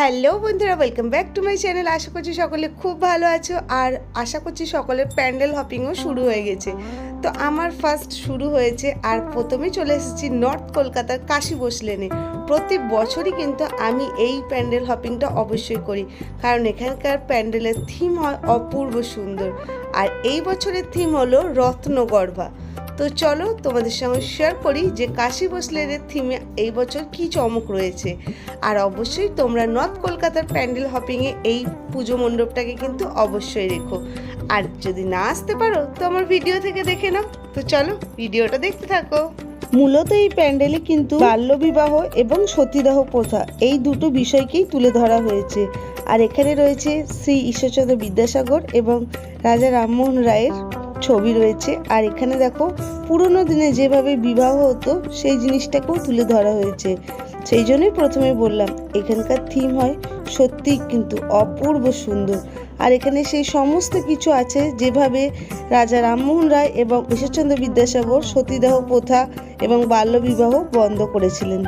Hello বন্ধুরা welcome back to my channel আশা করছি সকলে খুব ভালো আছো আর আশা করছি সকলের প্যান্ডেল হপিংও শুরু হয়ে গেছে। তো আমার ফার্স্ট শুরু হয়েছে আর প্রথমে চলে এসেছি নর্থ কলকাতার কাশী বসলেনে। প্রতি বছরই কিন্তু আমি এই প্যান্ডেল হপিংটা অবশ্যই করি, কারণ এখানকার প্যান্ডেলের থিম হয় অপূর্ব সুন্দর। আর এই বছরের থিম হলো রত্নগর্ভা। তো চলো তোমাদের সঙ্গে শেয়ার করি যে কাশী বসলেনের থিমে এই বছর কি চমক রয়েছে। আর অবশ্যই তোমরা নর্থ কলকাতার প্যান্ডেল হপিংয়ে এই পুজো মণ্ডপটাকে কিন্তু অবশ্যই রেখো। আর যদি না আসতে পারো, তো আমার ভিডিও থেকে দেখে নাও। তো চলো ভিডিওটা দেখতে থাকো। মূলত এই প্যান্ডেলে কিন্তু বাল্যবিবাহ এবং সতীদাহ প্রথা এই দুটো বিষয়কেই তুলে ধরা হয়েছে। আর এখানে রয়েছে শ্রী ঈশ্বরচন্দ্র বিদ্যাসাগর এবং রাজা রামমোহন রায়ের ছবি রয়েছে। আর এখানে দেখো, পুরোনো দিনে যেভাবে বিবাহ হতো, সেই জিনিসটাকেও তুলে ধরা হয়েছে। সেই জন্যই প্রথমে বললাম, এখানকার থিম হয় সত্যিই কিন্তু অপূর্ব সুন্দর। আর এখানে সেই সমস্ত কিছু আছে, যেভাবে রাজা রামমোহন রায় এবং ঈশ্বরচন্দ্র বিদ্যাসাগর সতীদাহ প্রথা এবং বাল্যবিবাহ বন্ধ করেছিলেন।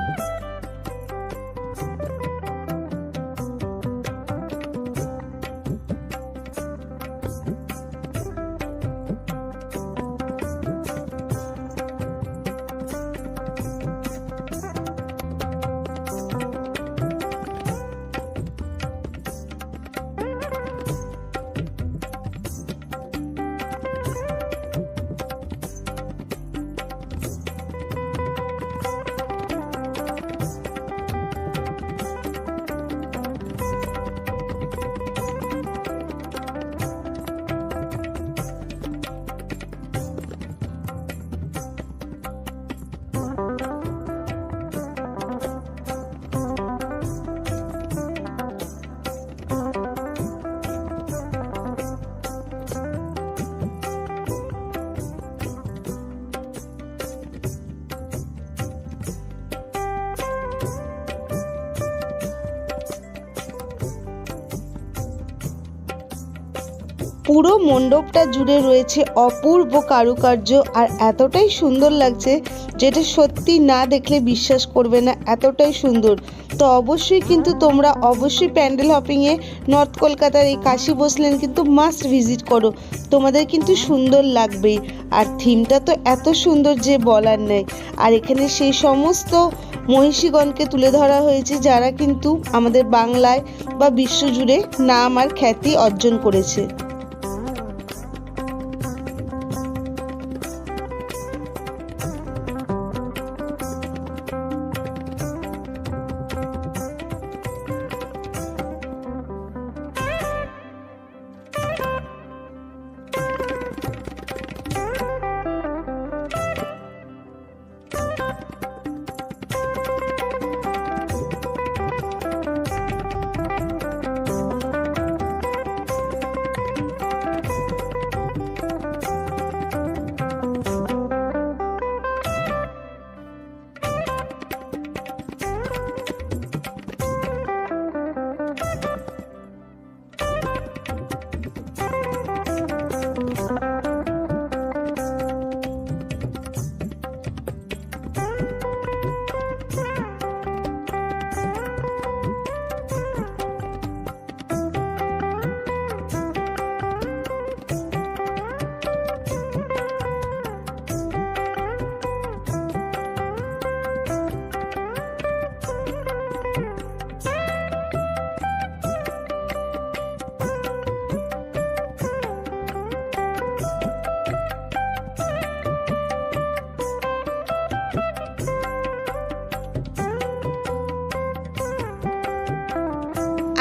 পুরো মণ্ডপটা জুড়ে রয়েছে অপূর্ব কারুকার্য আর এতটাই সুন্দর লাগছে যেটা সত্যি না দেখলে বিশ্বাস করবে না, এতটাই সুন্দর। তো অবশ্যই কিন্তু তোমরা অবশ্যই প্যান্ডেল হপিংয়ে নর্থ কলকাতার এই কাশি বসলেন কিন্তু মাস্ট ভিজিট করো। তোমাদের কিন্তু সুন্দর লাগবেই। আর থিমটা তো এত সুন্দর যে বলার নেই। আর এখানে সেই সমস্ত মহিষীগণকে তুলে ধরা হয়েছে যারা কিন্তু আমাদের বাংলায় বা বিশ্বজুড়ে নাম আর খ্যাতি অর্জন করেছে।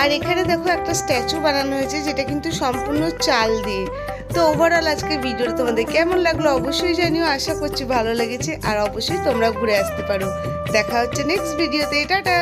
আর এখানে দেখো একটা স্ট্যাচু বানানো হয়েছে যেটা কিন্তু সম্পূর্ণ চাল দিয়ে। তো ওভারঅল আজকের ভিডিওটা তোমাদের কেমন লাগল অবশ্যই জানিও, আশা করছি ভালো লেগেছে। আর অবশ্যই তোমরা ঘুরে আসতে পারো। দেখা হচ্ছে নেক্সট ভিডিওতে টাটা!